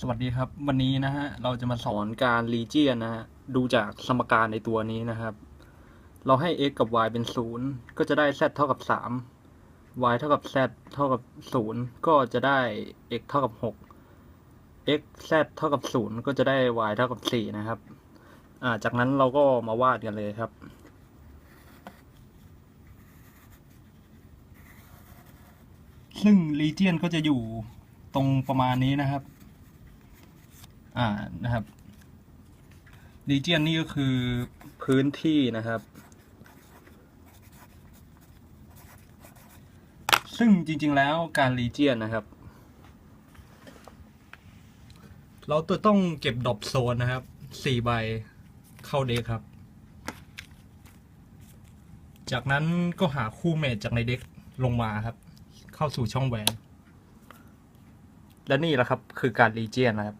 สวัสดีครับ วันนี้นะฮะเราจะมาสอนการรีเจียนนะฮะดูจากสมการในตัวนี้นะครับ เราให้ x กับ y เป็นศูนย์ก็จะได้ z เท่ากับสาม y เท่ากับ z เท่ากับศูนย์ก็จะได้ x เท่ากับหก x z เท่ากับศูนย์ก็จะได้ y เท่ากับสี่นะครับอ่าจากนั้นเราก็มาวาดกันเลยครับซึ่งรีเจียนก็จะอยู่ตรงประมาณนี้นะครับ อ่านะครับรีเจียนนี่ก็คือพื้นที่นะครับ ซึ่งจริงๆแล้วการรีเจียนนะครับ เราจะต้องเก็บดอปโซนนะครับสี่ใบเข้าเด็กครับ จากนั้นก็หาคู่เมทจากในเด็กลงมาครับ เข้าสู่ช่องแหวน และนี่แหละครับคือการรีเจียนนะครับ